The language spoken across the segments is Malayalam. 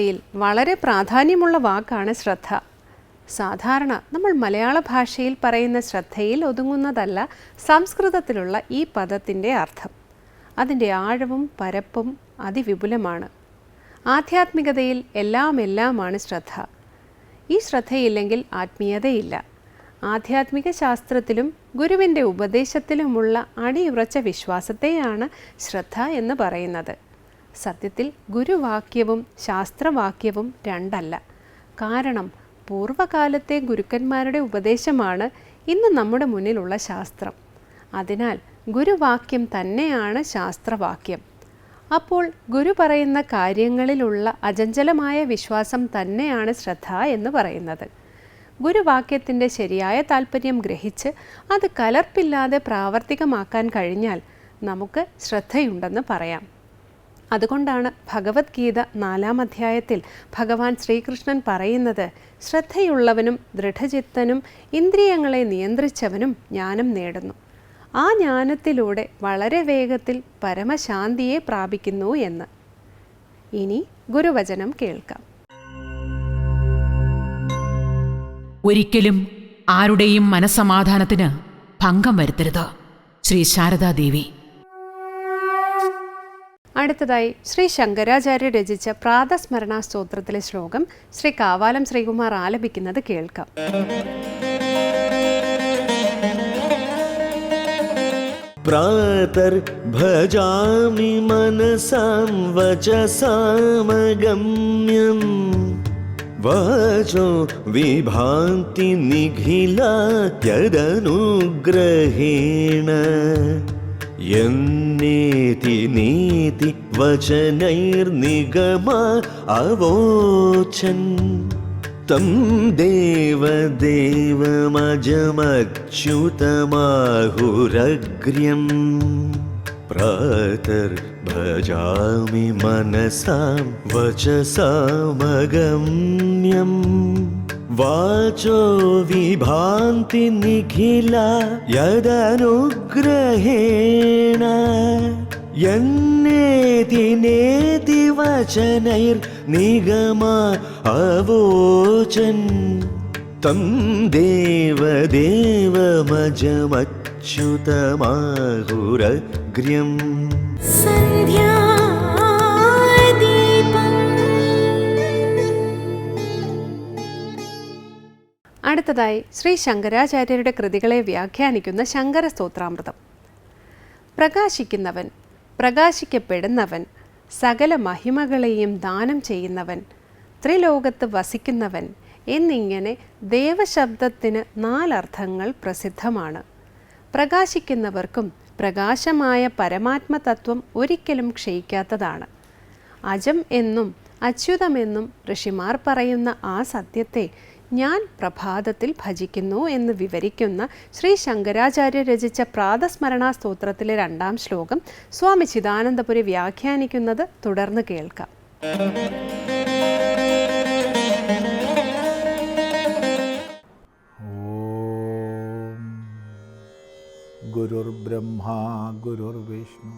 ആത്മീയതയിൽ വളരെ പ്രാധാന്യമുള്ള വാക്കാണ് ശ്രദ്ധ. സാധാരണ നമ്മൾ മലയാള ഭാഷയിൽ പറയുന്ന ശ്രദ്ധയിൽ ഒതുങ്ങുന്നതല്ല സംസ്കൃതത്തിലുള്ള ഈ പദത്തിന്റെ അർത്ഥം. അതിന്റെ ആഴവും പരപ്പും അതിവിപുലമാണ്. ആധ്യാത്മികതയിൽ എല്ലാം എല്ലാമാണ് ശ്രദ്ധ. ഈ ശ്രദ്ധയില്ലെങ്കിൽ ആത്മീയതയില്ല. ആധ്യാത്മിക ശാസ്ത്രത്തിലും ഗുരുവിന്റെ ഉപദേശത്തിലുമുള്ള അടിയുറച്ച വിശ്വാസത്തെയാണ് ശ്രദ്ധ എന്ന് പറയുന്നത്. സത്യത്തിൽ ഗുരുവാക്യവും ശാസ്ത്രവാക്യവും രണ്ടല്ല. കാരണം പൂർവകാലത്തെ ഗുരുക്കന്മാരുടെ ഉപദേശമാണ് ഇന്ന് നമ്മുടെ മുന്നിലുള്ള ശാസ്ത്രം. അതിനാൽ ഗുരുവാക്യം തന്നെയാണ് ശാസ്ത്രവാക്യം. അപ്പോൾ ഗുരു പറയുന്ന കാര്യങ്ങളിലുള്ള അചഞ്ചലമായ വിശ്വാസം തന്നെയാണ് ശ്രദ്ധ എന്ന് പറയുന്നത്. ഗുരുവാക്യത്തിന്റെ ശരിയായ താല്പര്യം ഗ്രഹിച്ച് അത് കലർപ്പില്ലാതെ പ്രാവർത്തികമാക്കാൻ കഴിഞ്ഞാൽ നമുക്ക് ശ്രദ്ധയുണ്ടെന്ന് പറയാം. അതുകൊണ്ടാണ് ഭഗവത്ഗീത നാലാം അധ്യായത്തിൽ ഭഗവാൻ ശ്രീകൃഷ്ണൻ പറയുന്നത് ശ്രദ്ധയുള്ളവനും ദൃഢചിത്തനും ഇന്ദ്രിയങ്ങളെ നിയന്ത്രിച്ചവനും ജ്ഞാനം നേടുന്നു. ആ ജ്ഞാനത്തിലൂടെ വളരെ വേഗത്തിൽ പരമശാന്തിയെ പ്രാപിക്കുന്നു എന്ന്. ഇനി ഗുരുവചനം കേൾക്കാം. ഒരിക്കലും ആരുടെയും മനസ്സമാധാനത്തിന് ഭംഗം വരുത്തരുത്. ശ്രീ ശാരദാദേവി. അടുത്തതായി ശ്രീ ശങ്കരാചാര്യ രചിച്ച പ്രാതസ്മരണ സ്തോത്രത്തിലെ ശ്ലോകം ശ്രീ കാവാലം ശ്രീകുമാർ ആലപിക്കുന്നത് കേൾക്കാം प्रातर्भजामि मनसां वचसामगम्यम् वाचो विभान्ति निखिला यदनुग्रहेण यन्नेति नीति वचनैर्निगमा अवोचन् तं देवदेवमजमच्युतमाहुरग्र्यम् प्रातर्भजामि मनसां वचसामगम्यम् वाचो विभान्ति निखिला यदनुग्रहेण यन्नेति नेति वचनैर्निगमा अवोचन् तं देवदेवमजमच्युतमाहुरग्र्यम् അടുത്തതായി ശ്രീ ശങ്കരാചാര്യരുടെ കൃതികളെ വ്യാഖ്യാനിക്കുന്ന ശങ്കര സ്തോത്രാമൃതം പ്രകാശിക്കുന്നവൻ പ്രകാശിക്കപ്പെടുന്നവൻ സകല മഹിമകളെയും ദാനം ചെയ്യുന്നവൻ ത്രിലോകത്ത് വസിക്കുന്നവൻ എന്നിങ്ങനെ ദേവശബ്ദത്തിന് നാലർത്ഥങ്ങൾ പ്രസിദ്ധമാണ്. പ്രകാശിക്കുന്നവർക്കും പ്രകാശമായ പരമാത്മതത്വം ഒരിക്കലും ക്ഷയിക്കാത്തതാണ്. അജം എന്നും അച്യുതമെന്നും ഋഷിമാർ പറയുന്ന ആ സത്യത്തെ ഞാൻ പ്രഭാതത്തിൽ ഭജിക്കുന്നു എന്ന് വിവരിക്കുന്ന ശ്രീ ശങ്കരാചാര്യ രചിച്ച പ്രാതസ്മരണാ സ്തോത്രത്തിലെ രണ്ടാം ശ്ലോകം സ്വാമി ചിദാനന്ദപുരി വ്യാഖ്യാനിക്കുന്നത് തുടർന്ന് കേൾക്കാം. ഗുരുർബ്രഹ്മാ ഗുരുർവിഷ്ണു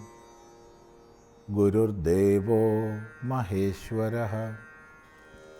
ഗുരുദേവോ മഹേശ്വര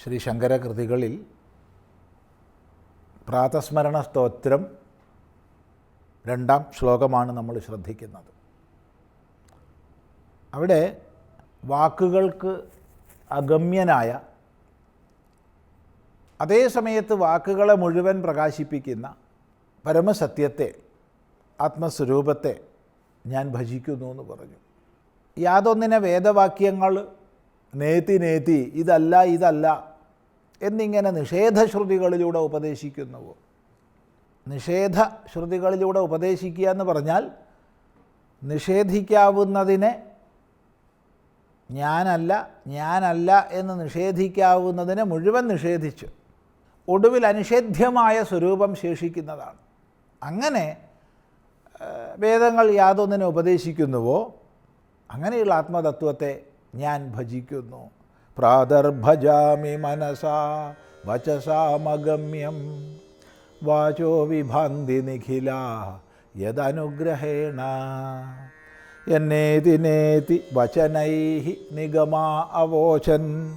ശ്രീ ശങ്കരകൃതികളിൽ പ്രാതസ്മരണ സ്തോത്രം രണ്ടാം ശ്ലോകമാണ് നമ്മൾ ശ്രദ്ധിക്കുന്നത്. അവിടെ വാക്കുകൾക്ക് അഗമ്യനായ അതേ സമയത്ത് വാക്കുകളെ മുഴുവൻ പ്രകാശിപ്പിക്കുന്ന പരമസത്യത്തെ ആത്മസ്വരൂപത്തെ ഞാൻ ഭജിക്കുന്നു എന്ന് പറഞ്ഞു. യാതൊന്നിനെ വേദവാക്യങ്ങൾ നേത്തി നേത്തി ഇതല്ല ഇതല്ല എന്നിങ്ങനെ നിഷേധശ്രുതികളിലൂടെ ഉപദേശിക്കുന്നുവോ? നിഷേധ ശ്രുതികളിലൂടെ ഉപദേശിക്കുക എന്ന് പറഞ്ഞാൽ നിഷേധിക്കാവുന്നതിനെ ഞാനല്ല ഞാനല്ല എന്ന് നിഷേധിക്കാവുന്നതിനെ മുഴുവൻ നിഷേധിച്ചു ഒടുവിൽ അനിഷേധ്യമായ സ്വരൂപം ശേഷിക്കുന്നതാണ്. അങ്ങനെ വേദങ്ങൾ യാതൊന്നിനെ ഉപദേശിക്കുന്നുവോ? അങ്ങനെയുള്ള ആത്മതത്വത്തെ ഞാൻ ഭജിക്കുന്നു. പ്രാതർഭജാമി മനസാ വചസാമഗമ്യം വാചോ വിഭാന്തി നിഖില യദനുഗ്രഹേണ. എന്നേതി നേതി വചനൈ നിഗമാ അവോചൻ.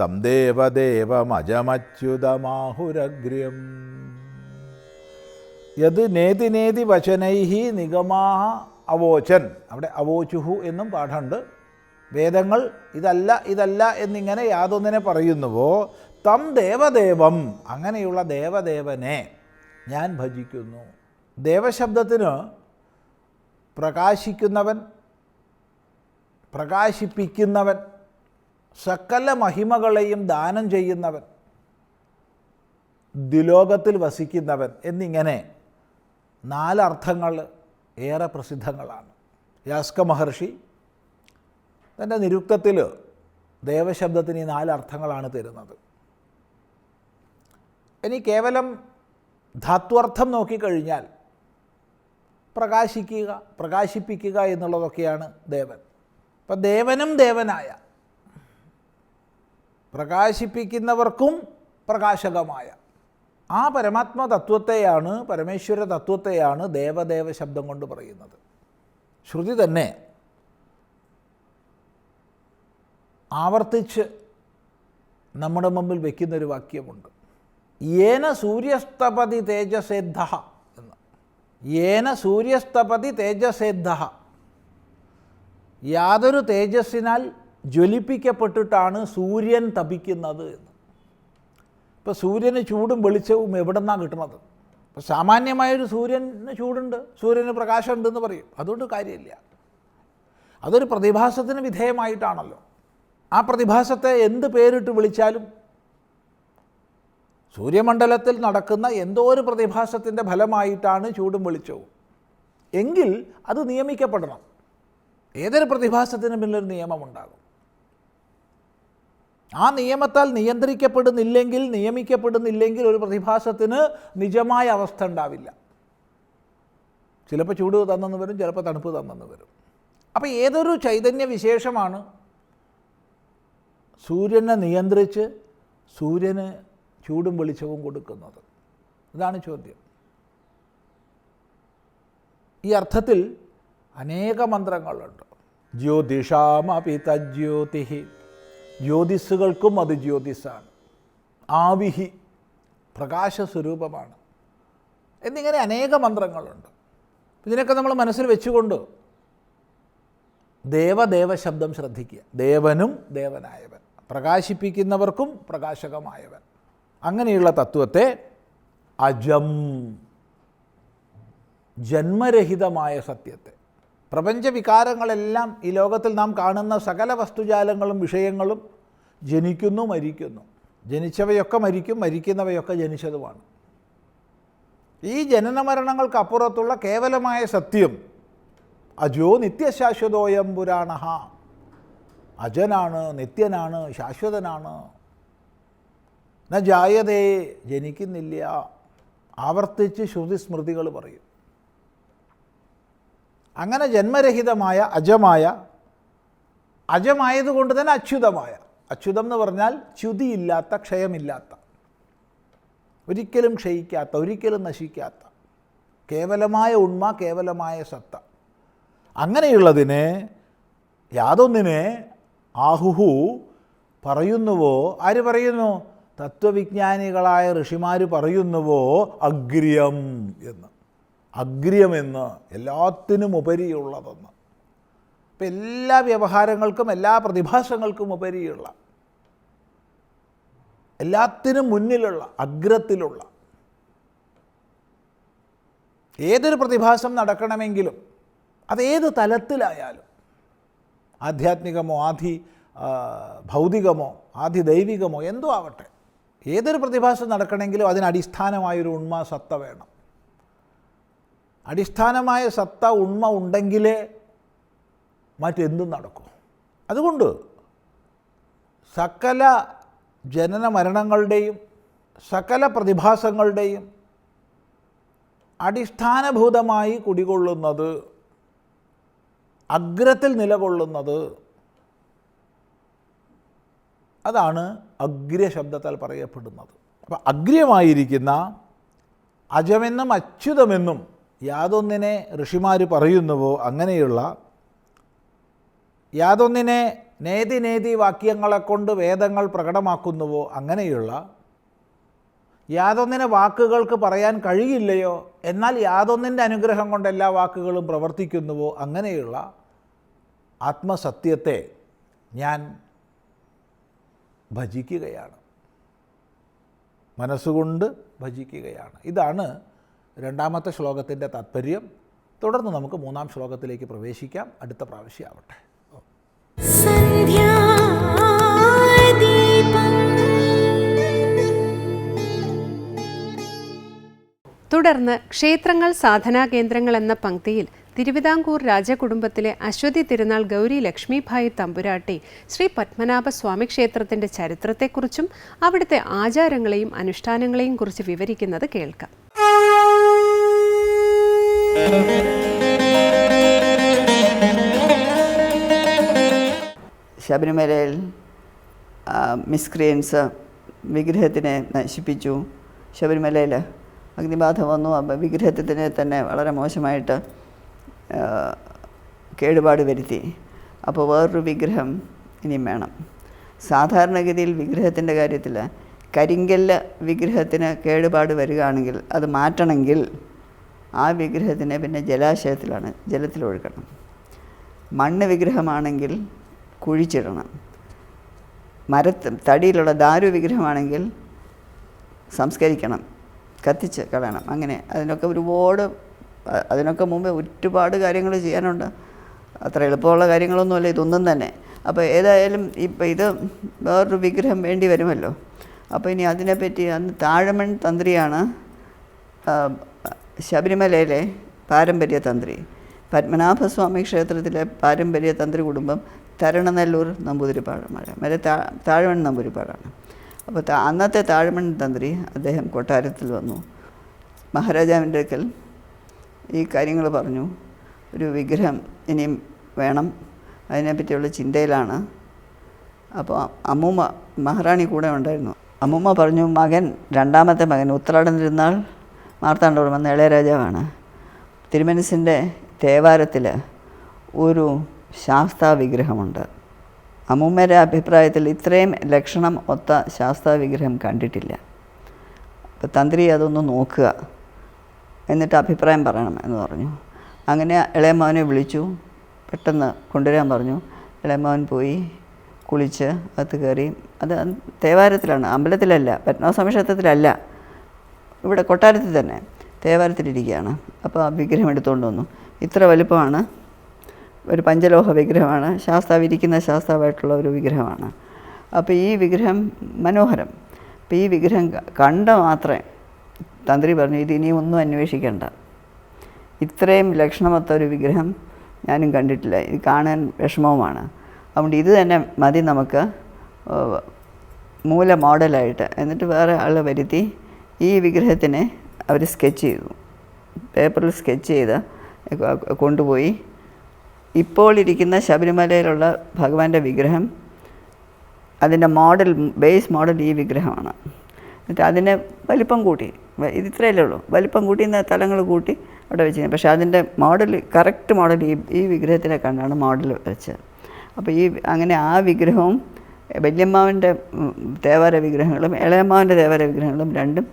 തം ദേവദേവമജമച്യുതമാഹുരഗ്ര്യം. യത് നേതി നേതി വചനൈ നിഗമാ അവോചൻ. അവിടെ അവോചുഹു എന്നും പാഠമുണ്ട്. വേദങ്ങൾ ഇതല്ല ഇതല്ല എന്നിങ്ങനെ യാതൊന്നിനെ പറയുന്നുവോ? തം ദേവദേവം അങ്ങനെയുള്ള ദേവദേവനെ ഞാൻ ഭജിക്കുന്നു. ദേവശബ്ദത്തിന് പ്രകാശിക്കുന്നവൻ പ്രകാശിപ്പിക്കുന്നവൻ സകല മഹിമകളെയും ദാനം ചെയ്യുന്നവൻ ദ്വിലോകത്തിൽ വസിക്കുന്നവൻ എന്നിങ്ങനെ നാലർത്ഥങ്ങൾ ഏറെ പ്രസിദ്ധങ്ങളാണ്. യാസ്ക മഹർഷി തന്റെ നിരുക്തത്തിൽ ദേവശബ്ദത്തിന് ഈ നാലർത്ഥങ്ങളാണ് തരുന്നത്. ഇനി കേവലം ധാത്വർത്ഥം നോക്കിക്കഴിഞ്ഞാൽ പ്രകാശിക്കുക പ്രകാശിപ്പിക്കുക എന്നുള്ളതൊക്കെയാണ് ദേവൻ. അപ്പം ദേവനും ദേവനായ പ്രകാശിപ്പിക്കുന്നവർക്കും പ്രകാശകമായ ആ പരമാത്മ തത്വത്തെയാണ് പരമേശ്വര തത്വത്തെയാണ് ദേവദേവ ശബ്ദം കൊണ്ട് പറയുന്നത്. ശ്രുതി തന്നെ ആവർത്തിച്ച് നമ്മുടെ മുമ്പിൽ വയ്ക്കുന്നൊരു വാക്യമുണ്ട്. ഏന സൂര്യസ്തപതി തേജസേദ്ധ എന്ന്. ഏന സൂര്യസ്തപതി തേജസേദ്ധ യാതൊരു തേജസ്സിനാൽ ജ്വലിപ്പിക്കപ്പെട്ടിട്ടാണ് സൂര്യൻ തപിക്കുന്നത് എന്ന്. ഇപ്പോൾ സൂര്യന് ചൂടും വെളിച്ചവും എവിടെ നിന്നാണ് കിട്ടുന്നത് ഇപ്പോൾ സാമാന്യമായൊരു സൂര്യന് ചൂടുണ്ട് സൂര്യന് പ്രകാശമുണ്ടെന്ന് പറയും. അതുകൊണ്ട് കാര്യമില്ല. അതൊരു പ്രതിഭാസത്തിന് വിധേയമായിട്ടാണല്ലോ. ആ പ്രതിഭാസത്തെ എന്ത് പേരിട്ട് വിളിച്ചാലും സൂര്യമണ്ഡലത്തിൽ നടക്കുന്ന എന്തോ ഒരു പ്രതിഭാസത്തിന്റെ ഫലമായിട്ടാണ് ചൂടും വെളിച്ചവും. എങ്കിൽ അത് നിയമിക്കപ്പെടണം. ഏതൊരു പ്രതിഭാസത്തിനും പിന്നിലൊരു നിയമമുണ്ടാകും. ആ നിയമത്താൽ നിയന്ത്രിക്കപ്പെടുന്നില്ലെങ്കിൽ നിയമിക്കപ്പെടുന്നില്ലെങ്കിൽ ഒരു പ്രതിഭാസത്തിന് നിജമായ അവസ്ഥ ഉണ്ടാവില്ല. ചിലപ്പോൾ ചൂട് തന്നെന്ന് വരും ചിലപ്പോൾ തണുപ്പ് തന്നെന്ന് വരും. അപ്പോൾ ഏതൊരു ചൈതന്യ വിശേഷമാണ് സൂര്യനെ നിയന്ത്രിച്ച് സൂര്യന് ചൂടും വെളിച്ചവും കൊടുക്കുന്നത്. ഇതാണ് ചോദ്യം. ഈ അർത്ഥത്തിൽ അനേക മന്ത്രങ്ങളുണ്ട്. ജ്യോതിഷാമപി തജ്യോതി ജ്യോതിസ്സുകൾക്കും അത് ജ്യോതിസാണ് ആവിഹി പ്രകാശ സ്വരൂപമാണ് എന്നിങ്ങനെ അനേക മന്ത്രങ്ങളുണ്ട്. ഇതിനൊക്കെ നമ്മൾ മനസ്സിൽ വെച്ചുകൊണ്ട് ദേവദേവ ശബ്ദം ശ്രദ്ധിക്കുക. ദേവനും ദേവനായവൻ. പ്രകാശിപ്പിക്കുന്നവർക്കും പ്രകാശകമായവൻ. അങ്ങനെയുള്ള തത്വത്തെ അജം ജന്മരഹിതമായ സത്യത്തെ. പ്രപഞ്ചവികാരങ്ങളെല്ലാം ഈ ലോകത്തിൽ നാം കാണുന്ന സകല വസ്തുജാലങ്ങളും വിഷയങ്ങളും ജനിക്കുന്നു മരിക്കുന്നു. ജനിച്ചവയൊക്കെ മരിക്കും മരിക്കുന്നവയൊക്കെ ജനിച്ചതുമാണ്. ഈ ജനന മരണങ്ങൾക്കപ്പുറത്തുള്ള കേവലമായ സത്യം അജോ നിത്യശാശ്വതോയം പുരാണ അജനാണ് നിത്യനാണ് ശാശ്വതനാണ്. ന ജായതേ ജനിക്കുന്നില്ല. ആവർത്തിച്ച് ശ്രുതി സ്മൃതികൾ പറയും. അങ്ങനെ ജന്മരഹിതമായ അജമായ അജമായതുകൊണ്ട് തന്നെ അച്യുതമായ. അച്യുതം എന്ന് പറഞ്ഞാൽ ച്യുതിയില്ലാത്ത ക്ഷയമില്ലാത്ത. ഒരിക്കലും ക്ഷയിക്കാത്ത ഒരിക്കലും നശിക്കാത്ത. കേവലമായ ഉണ്മ കേവലമായ സത്ത. അങ്ങനെയുള്ളതിനെ യാതൊന്നിനെ ആഹുഹു പറയുന്നുവോ? ആര് പറയുന്നു? തത്വവിജ്ഞാനികളായ ഋഷിമാർ പറയുന്നുവോ? അഗ്രിയം എന്ന്. അഗ്ര്യമെന്ന് എല്ലാത്തിനും ഉപരിയുള്ളതെന്ന്. അപ്പം എല്ലാ വ്യവഹാരങ്ങൾക്കും എല്ലാ പ്രതിഭാസങ്ങൾക്കും ഉപരിയുള്ള എല്ലാത്തിനും മുന്നിലുള്ള അഗ്രത്തിലുള്ള ഏതൊരു പ്രതിഭാസം നടക്കണമെങ്കിലും അതേത് തലത്തിലായാലും ആധ്യാത്മികമോ ആധി ഭൗതികമോ ആധി ദൈവികമോ എന്തോ ആവട്ടെ. ഏതൊരു പ്രതിഭാസം നടക്കണമെങ്കിലും അതിനടിസ്ഥാനമായൊരു ഉണ്മ സത്ത വേണം. അടിസ്ഥാനമായ സത്ത ഉണ്മ ഉണ്ടെങ്കിലേ മറ്റെന്തും നടക്കും. അതുകൊണ്ട് സകല ജനന മരണങ്ങളുടെയും സകല പ്രതിഭാസങ്ങളുടെയും അടിസ്ഥാനഭൂതമായി കുടികൊള്ളുന്നത് അഗ്രത്തിൽ നിലകൊള്ളുന്നത് അതാണ് അഗ്ര ശബ്ദത്താൽ പറയപ്പെടുന്നത്. അപ്പം അഗ്രമായിരിക്കുന്ന അജമെന്നും അച്യുതമെന്നും യാതൊന്നിനെ ഋഷിമാർ പറയുന്നുവോ അങ്ങനെയുള്ള യാതൊന്നിനെ നേതി നേതി വാക്യങ്ങളെ കൊണ്ട് വേദങ്ങൾ പ്രകടമാക്കുന്നുവോ അങ്ങനെയുള്ള യാതൊന്നിനെ വാക്കുകൾക്ക് പറയാൻ കഴിയില്ലയോ? എന്നാൽ യാതൊന്നിന്റെ അനുഗ്രഹം കൊണ്ട് എല്ലാ വാക്കുകളും പ്രവർത്തിക്കുന്നുവോ? അങ്ങനെയുള്ള ആത്മസത്യത്തെ ഞാൻ ഭജിക്കുകയാണ്. മനസ്സുകൊണ്ട് ഭജിക്കുകയാണ്. ഇതാണ് രണ്ടാമത്തെ ശ്ലോകത്തിന്റെ താത്പര്യം. തുടർന്ന് നമുക്ക് മൂന്നാം ശ്ലോകത്തിലേക്ക് പ്രവേശിക്കാം. അടുത്ത പ്രാവശ്യം തുടർന്ന് ക്ഷേത്രങ്ങൾ സാധനാ കേന്ദ്രങ്ങൾ എന്ന പങ്ക്തിയിൽ തിരുവിതാംകൂർ രാജകുടുംബത്തിലെ അശ്വതി തിരുനാൾ ഗൗരി ലക്ഷ്മിഭായി തമ്പുരാട്ടി ശ്രീ പത്മനാഭ സ്വാമി ക്ഷേത്രത്തിന്റെ ചരിത്രത്തെക്കുറിച്ചും അവിടുത്തെ ആചാരങ്ങളെയും അനുഷ്ഠാനങ്ങളെയും കുറിച്ച് വിവരിക്കുന്നത് കേൾക്കാം. ശബരിമലയിൽ മിസ്ക്രിയൻസ് വിഗ്രഹത്തിനെ നശിപ്പിച്ചു. ശബരിമലയിൽ അഗ്നിബാധ വന്നു. അപ്പം വിഗ്രഹത്തിന് തന്നെ വളരെ മോശമായിട്ട് കേടുപാട് വരുത്തി. അപ്പോൾ വേറൊരു വിഗ്രഹം ഇനിയും വേണം. സാധാരണഗതിയിൽ വിഗ്രഹത്തിന്റെ കാര്യത്തിൽ കരിങ്കല്ല് വിഗ്രഹത്തിന് കേടുപാട് വരികയാണെങ്കിൽ അത് മാറ്റണമെങ്കിൽ ആ വിഗ്രഹത്തിനെ പിന്നെ ജലാശയത്തിലാണ് ജലത്തിൽ ഒഴുക്കണം മണ്ണ് വിഗ്രഹമാണെങ്കിൽ കുഴിച്ചിടണം. മരത്ത് തടിയിലുള്ള ദാരു വിഗ്രഹമാണെങ്കിൽ സംസ്കരിക്കണം. കത്തിച്ച് കളയണം അങ്ങനെ അതിനൊക്കെ ഒരുപാട് അതിനൊക്കെ മുമ്പേ ഒരുപാട് കാര്യങ്ങൾ ചെയ്യാനുണ്ട്. അത്ര എളുപ്പമുള്ള കാര്യങ്ങളൊന്നുമല്ല ഇതൊന്നും തന്നെ. അപ്പോൾ ഏതായാലും ഇപ്പം ഇത് വേറൊരു വിഗ്രഹം വേണ്ടി വരുമല്ലോ. അപ്പോൾ ഇനി അതിനെപ്പറ്റി അന്ന് താഴമൺ തന്ത്രിയാണ് ശബരിമലയിലെ പാരമ്പര്യ തന്ത്രി. പത്മനാഭസ്വാമി ക്ഷേത്രത്തിലെ പാരമ്പര്യ തന്ത്രി കുടുംബം തരണനെല്ലൂർ നമ്പൂതിരിപ്പാടന്മാർ മറ്റേ താ താഴമൺ നമ്പൂതിരിപ്പാടാണ്. അപ്പോൾ അന്നത്തെ താഴ്മൺ തന്ത്രി അദ്ദേഹം കൊട്ടാരത്തിൽ വന്നു. മഹാരാജാവിന്റെ അടുക്കൽ ഈ കാര്യങ്ങൾ പറഞ്ഞു. ഒരു വിഗ്രഹം ഇനിയും വേണം. അതിനെപ്പറ്റിയുള്ള ചിന്തയിലാണ്. അപ്പോൾ അമ്മൂമ്മ മഹാറാണി കൂടെ ഉണ്ടായിരുന്നു. അമ്മൂമ്മ പറഞ്ഞു മകൻ രണ്ടാമത്തെ മകൻ ഉത്രാടം തിരുനാൾ മാർത്താണ്ഡവർമ്മ ഇളയരാജാവാണ് തിരുമനസിന്റെ തേവാരത്തിൽ ഒരു ശാസ്താ വിഗ്രഹമുണ്ട് അമ്മൂമ്മയുടെ അഭിപ്രായത്തിൽ ഇത്രയും ലക്ഷണം ഒത്ത ശാസ്താ വിഗ്രഹം കണ്ടിട്ടില്ല. അപ്പോൾ തന്ത്രി അതൊന്ന് നോക്കുക. എന്നിട്ട് അഭിപ്രായം പറയണം എന്ന് പറഞ്ഞു. അങ്ങനെ ഇളയമോനെ വിളിച്ചു. പെട്ടെന്ന് കൊണ്ടുവരാൻ പറഞ്ഞു. ഇളയമോൻ പോയി കുളിച്ച് അകത്ത് കയറി. അത് തേവാരത്തിലാണ് അമ്പലത്തിലല്ല പത്മനാഭസ്വാമി ക്ഷേത്രത്തിലല്ല ഇവിടെ കൊട്ടാരത്തിൽ തന്നെ തേവാരത്തിലിരിക്കുകയാണ്. അപ്പോൾ ആ വിഗ്രഹം എടുത്തുകൊണ്ട് വന്നു. ഇത്ര വലുപ്പമാണ്. ഒരു പഞ്ചലോഹ വിഗ്രഹമാണ് ശാസ്താവ് ഇരിക്കുന്ന ശാസ്താവായിട്ടുള്ള ഒരു വിഗ്രഹമാണ്. അപ്പോൾ ഈ വിഗ്രഹം മനോഹരം. അപ്പോൾ ഈ വിഗ്രഹം കണ്ട മാത്രമേ തന്ത്രി പറഞ്ഞു ഇത് ഇനി ഒന്നും അന്വേഷിക്കേണ്ട. ഇത്രയും ലക്ഷണമൊത്ത ഒരു വിഗ്രഹം ഞാനും കണ്ടിട്ടില്ല. ഇത് കാണാൻ വിഷമവുമാണ്. അതുകൊണ്ട് ഇത് തന്നെ മതി നമുക്ക് മൂല മോഡലായിട്ട്. എന്നിട്ട് വേറെ ആൾ വരുത്തി ഈ വിഗ്രഹത്തിനെ അവർ സ്കെച്ച് ചെയ്തു. പേപ്പറിൽ സ്കെച്ച് ചെയ്ത് കൊണ്ടുപോയി ഇപ്പോൾ ഇരിക്കുന്ന ശബരിമലയിലുള്ള ഭഗവാന്റെ വിഗ്രഹം അതിന്റെ മോഡൽ ബേസ് മോഡൽ ഈ വിഗ്രഹമാണ്. എന്നിട്ട് അതിനെ വലിപ്പം കൂട്ടി ഇത് ഇത്രയല്ലേ ഉള്ളൂ. വലിപ്പം കൂട്ടി ഇന്ന തലങ്ങൾ കൂട്ടി അവിടെ വെച്ച് പക്ഷേ അതിന്റെ മോഡൽ കറക്റ്റ് മോഡൽ ഈ ഈ വിഗ്രഹത്തിനെ കണ്ടാണ് മോഡൽ വെച്ചത്. അപ്പോൾ ഈ അങ്ങനെ ആ വിഗ്രഹവും വല്യമ്മാവിന്റെ ദേവാര വിഗ്രഹങ്ങളും ഇളയമ്മാവിന്റെ ദേവാര വിഗ്രഹങ്ങളും രണ്ടും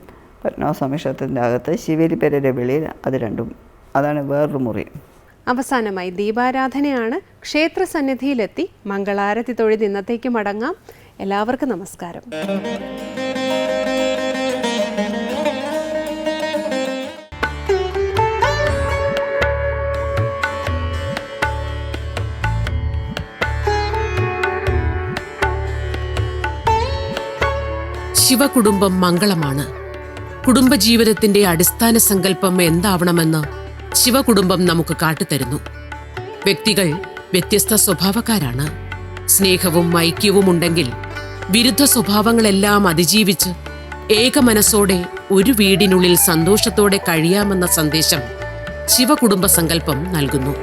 പത്മനാഭസ്വാമി ക്ഷേത്രത്തിന്റെ അകത്ത് ശിവേലിപ്പേരയുടെ വെളിയിൽ അത് രണ്ടും അതാണ് വേറൊരു മുറി. അവസാനമായി ദീപാരാധനയാണ് ക്ഷേത്ര സന്നിധിയിലെത്തി മംഗളാരതി തൊഴുത് ഇന്നത്തേക്ക് മടങ്ങാം. എല്ലാവർക്കും നമസ്കാരം. ശിവകുടുംബം മംഗളമാണ്. കുടുംബജീവിതത്തിന്റെ അടിസ്ഥാന സങ്കല്പം എന്താവണമെന്ന് ശിവകുടുംബം നമുക്ക് കാട്ടിത്തരുന്നു വ്യക്തികൾ വ്യത്യസ്ത സ്വഭാവക്കാരാണ്. സ്നേഹവും ഐക്യവും ഉണ്ടെങ്കിൽ വിരുദ്ധ സ്വഭാവങ്ങളെല്ലാം അതിജീവിച്ച് ഏക മനസ്സോടെ ഒരു വീടിനുള്ളിൽ സന്തോഷത്തോടെ കഴിയാമെന്ന സന്ദേശം ശിവകുടുംബ സങ്കല്പം നൽകുന്നു.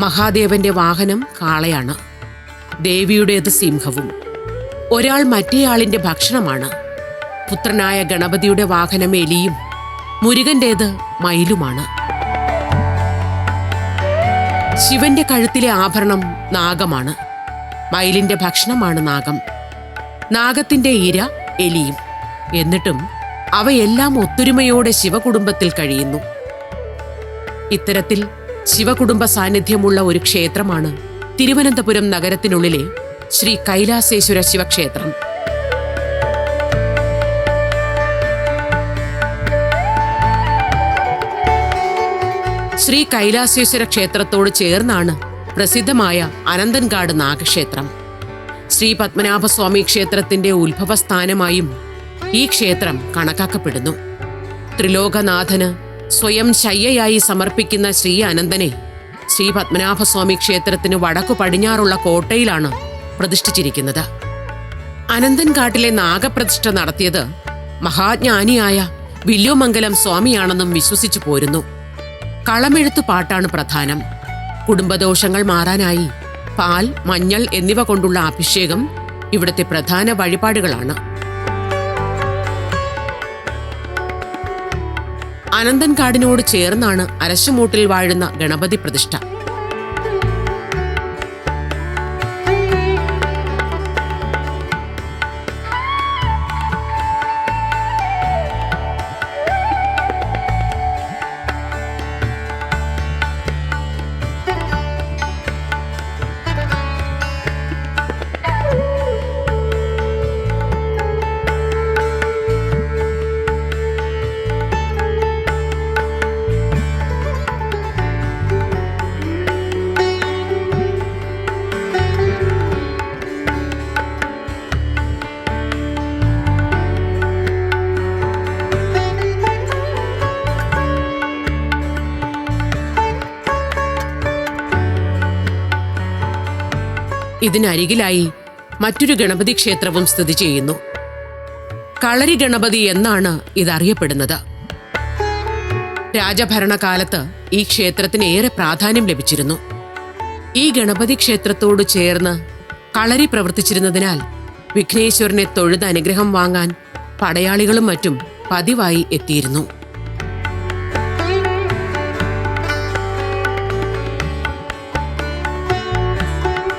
മഹാദേവന്റെ വാഹനം കാളയാണ്. ദേവിയുടേത് സിംഹവും. ഒരാൾ മറ്റേയാളിന്റെ ഭക്ഷണമാണ്. പുത്രനായ ഗണപതിയുടെ വാഹനം എലിയും മുരുകന്റേത് മയിലുമാണ്. ശിവന്റെ കഴുത്തിലെ ആഭരണം നാഗമാണ്. മയിലിന്റെ ഭക്ഷണമാണ് നാഗം. നാഗത്തിന്റെ ഇര എലിയും. എന്നിട്ടും അവയെല്ലാം ഒത്തൊരുമയോടെ ശിവകുടുംബത്തിൽ കഴിയുന്നു. ഇത്തരത്തിൽ ശിവകുടുംബ സാന്നിധ്യമുള്ള ഒരു ക്ഷേത്രമാണ് തിരുവനന്തപുരം നഗരത്തിനുള്ളിലെ ശ്രീ കൈലാസേശ്വര ശിവക്ഷേത്രം. ശ്രീ കൈലാസേശ്വര ക്ഷേത്രത്തോട് ചേർന്നാണ് പ്രസിദ്ധമായ അനന്തൻകാട് നാഗക്ഷേത്രം. ശ്രീ പത്മനാഭസ്വാമി ക്ഷേത്രത്തിന്റെ ഉത്ഭവസ്ഥാനമായും ഈ ക്ഷേത്രം കണക്കാക്കപ്പെടുന്നു. ത്രിലോകനാഥന് സ്വയം ശയ്യയായി സമർപ്പിക്കുന്ന ശ്രീ അനന്തനെ ശ്രീ പത്മനാഭസ്വാമി ക്ഷേത്രത്തിന് വടക്കു പടിഞ്ഞാറുള്ള കോട്ടയിലാണ് പ്രതിഷ്ഠിച്ചിരിക്കുന്നത്. അനന്തൻകാട്ടിലെ നാഗപ്രതിഷ്ഠ നടത്തിയത് മഹാജ്ഞാനിയായ വില്യോമംഗലം സ്വാമിയാണെന്നും വിശ്വസിച്ചു പോരുന്നു. കളമെഴുത്തു പാട്ടാണ് പ്രധാനം. കുടുംബദോഷങ്ങൾ മാറാനായി പാൽ മഞ്ഞൾ എന്നിവ കൊണ്ടുള്ള അഭിഷേകം ഇവിടുത്തെ പ്രധാന വഴിപാടുകളാണ്. അനന്തൻകാടിനോട് ചേർന്നാണ് അരശുമൂട്ടിൽ വാഴുന്ന ഗണപതി പ്രതിഷ്ഠ. ഇതിനരികിലായി മറ്റൊരു ഗണപതി ക്ഷേത്രവും സ്ഥിതി ചെയ്യുന്നു. കളരി ഗണപതി എന്നാണ് ഇതറിയപ്പെടുന്നത്. രാജഭരണകാലത്ത് ഈ ക്ഷേത്രത്തിന് ഏറെ പ്രാധാന്യം ലഭിച്ചിരുന്നു. ഈ ഗണപതി ക്ഷേത്രത്തോട് ചേർന്ന് കളരി പ്രവർത്തിച്ചിരുന്നതിനാൽ വിഘ്നേശ്വരനെ തൊഴുത് അനുഗ്രഹം വാങ്ങാൻ പടയാളികളും മറ്റും പതിവായി എത്തിയിരുന്നു.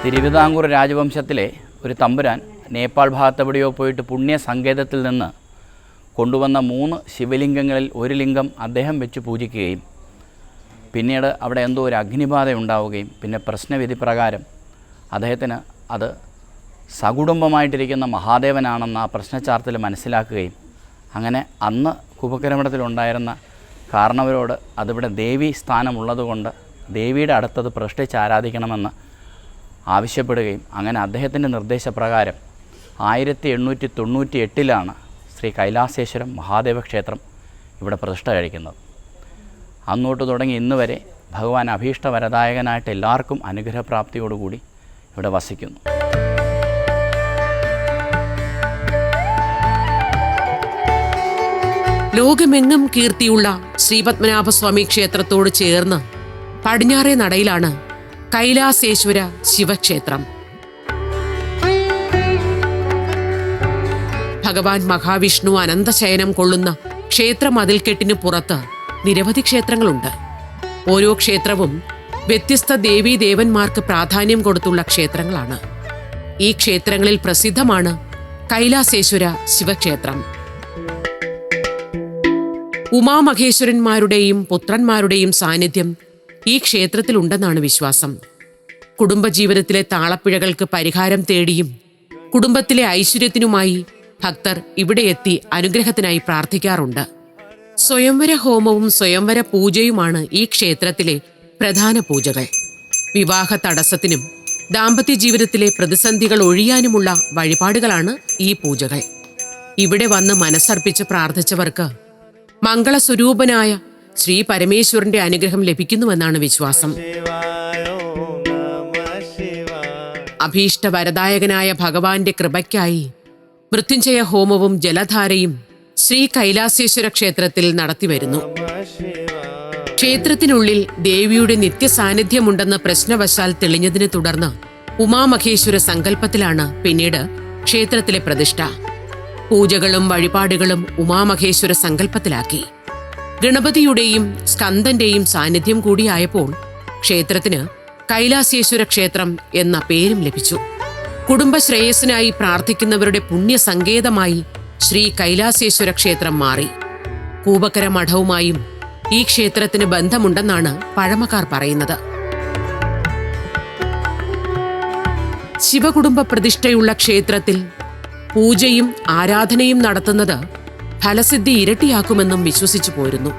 തിരുവിതാംകൂർ രാജവംശത്തിലെ ഒരു തമ്പുരാൻ നേപ്പാൾ ഭാഗത്തെവിടെയോ പോയിട്ട് പുണ്യ സങ്കേതത്തിൽ നിന്ന് കൊണ്ടുവന്ന മൂന്ന് ശിവലിംഗങ്ങളിൽ ഒരു ലിംഗം അദ്ദേഹം വെച്ച് പൂജിക്കുകയും പിന്നീട് അവിടെ എന്തോ ഒരു അഗ്നിബാധ ഉണ്ടാവുകയും പിന്നെ പ്രശ്നവിധി പ്രകാരം അദ്ദേഹത്തിന് അത് സകുടുംബമായിട്ടിരിക്കുന്ന മഹാദേവനാണെന്ന് ആ പ്രശ്നചാർത്തിൽ മനസ്സിലാക്കുകയും അങ്ങനെ അന്ന് കുപകരമഠത്തിലുണ്ടായിരുന്ന കാരണവരോട് അതിവിടെ ദേവി സ്ഥാനമുള്ളതുകൊണ്ട് ദേവിയുടെ അടുത്തത് പ്രതിഷ്ഠിച്ച് ആരാധിക്കണമെന്ന് ആവശ്യപ്പെടുകയും അങ്ങനെ അദ്ദേഹത്തിന്റെ നിർദ്ദേശപ്രകാരം ആയിരത്തി എണ്ണൂറ്റി തൊണ്ണൂറ്റി എട്ടിലാണ് ശ്രീ കൈലാസേശ്വരം മഹാദേവ ക്ഷേത്രം ഇവിടെ പ്രതിഷ്ഠ കഴിക്കുന്നത്. അന്നോട്ട് തുടങ്ങി ഇന്ന് വരെ ഭഗവാൻ അഭീഷ്ടവരദായകനായിട്ട് എല്ലാവർക്കും അനുഗ്രഹപ്രാപ്തിയോടുകൂടി ഇവിടെ വസിക്കുന്നു. ലോകമെങ്ങും കീർത്തിയുള്ള ശ്രീപത്മനാഭസ്വാമി ക്ഷേത്രത്തോട് ചേർന്ന് പടിഞ്ഞാറേ നടയിലാണ് കൈലാസേശ്വര ശിവക്ഷേത്രം. ഭഗവാൻ മഹാവിഷ്ണു അനന്തശയനം കൊള്ളുന്ന ക്ഷേത്ര മതിൽക്കെട്ടിന് പുറത്ത് നിരവധി ക്ഷേത്രങ്ങളുണ്ട്. ഓരോ ക്ഷേത്രവും വ്യത്യസ്ത ദേവീ ദേവന്മാർക്ക് പ്രാധാന്യം കൊടുത്തുള്ള ക്ഷേത്രങ്ങളാണ്. ഈ ക്ഷേത്രങ്ങളിൽ പ്രസിദ്ധമാണ് കൈലാസേശ്വര ശിവക്ഷേത്രം. ഉമാമഹേശ്വരന്മാരുടെയും പുത്രന്മാരുടെയും സാന്നിധ്യം ഈ ക്ഷേത്രത്തിലുണ്ടെന്നാണ് വിശ്വാസം. കുടുംബജീവിതത്തിലെ താളപ്പിഴകൾക്ക് പരിഹാരം തേടിയും കുടുംബത്തിലെ ഐശ്വര്യത്തിനുമായി ഭക്തർ ഇവിടെ എത്തി അനുഗ്രഹത്തിനായി പ്രാർത്ഥിക്കാറുണ്ട്. സ്വയംവര ഹോമവും സ്വയംവര പൂജയുമാണ് ഈ ക്ഷേത്രത്തിലെ പ്രധാന പൂജകൾ. വിവാഹ തടസ്സത്തിനും ദാമ്പത്യ ജീവിതത്തിലെ പ്രതിസന്ധികൾ ഒഴിയാനുമുള്ള വഴിപാടുകളാണ് ഈ പൂജകൾ. ഇവിടെ വന്ന് മനസ്സർപ്പിച്ച് പ്രാർത്ഥിച്ചവർക്ക് മംഗളസ്വരൂപനായ ശ്രീ പരമേശ്വരന്റെ അനുഗ്രഹം ലഭിക്കുന്നുവെന്നാണ് വിശ്വാസം. അഭീഷ്ട വരദായകനായ ഭഗവാന്റെ കൃപയ്ക്കായി മൃത്യുഞ്ജയ ഹോമവും ജലധാരയും ശ്രീ കൈലാസേശ്വര ക്ഷേത്രത്തിൽ നടത്തിവരുന്നു. ക്ഷേത്രത്തിനുള്ളിൽ ദേവിയുടെ നിത്യസാന്നിധ്യമുണ്ടെന്ന് പ്രശ്നവശാൽ തെളിഞ്ഞതിനെ തുടർന്ന് ഉമാമഹേശ്വര സങ്കല്പത്തിലാണ് പിന്നീട് ക്ഷേത്രത്തിലെ പ്രതിഷ്ഠ. പൂജകളും വഴിപാടുകളും ഉമാമഹേശ്വര സങ്കല്പത്തിലാക്കി. ഗണപതിയുടെയും സ്കന്ദന്റെയും സാന്നിധ്യം കൂടിയായപ്പോൾ ക്ഷേത്രത്തിന് കൈലാസേശ്വര ക്ഷേത്രം എന്ന പേരും ലഭിച്ചു. കുടുംബശ്രേയസ്സിനായി പ്രാർത്ഥിക്കുന്നവരുടെ പുണ്യസങ്കേതമായി ശ്രീ കൈലാസേശ്വര ക്ഷേത്രം മാറി. കൂപക്കര മഠവുമായും ഈ ക്ഷേത്രത്തിന് ബന്ധമുണ്ടെന്നാണ് പഴമക്കാർ പറയുന്നത്. ശിവകുടുംബ പ്രതിഷ്ഠയുള്ള ക്ഷേത്രത്തിൽ പൂജയും ആരാധനയും നടത്തുന്നത് ഫലസിദ്ധി ഇരട്ടിയാക്കുമെന്നും വിശ്വസിച്ചു പോരുന്നു